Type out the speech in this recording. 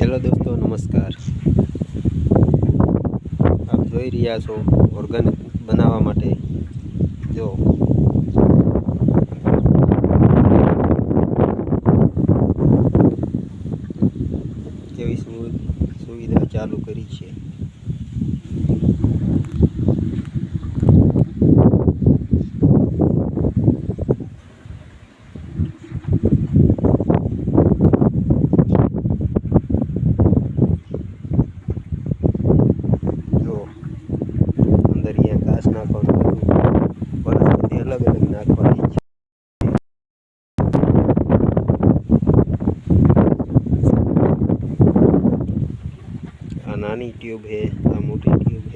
Hello દોસ્તો, નમસ્કાર. આપ જોઈ રહ્યા છો ઓર્ગન બનાવવા માટે. જો. કેવી સુવિધા ચાલુ કરી છે. अनानी ट्यूब है मोटी ट्यूब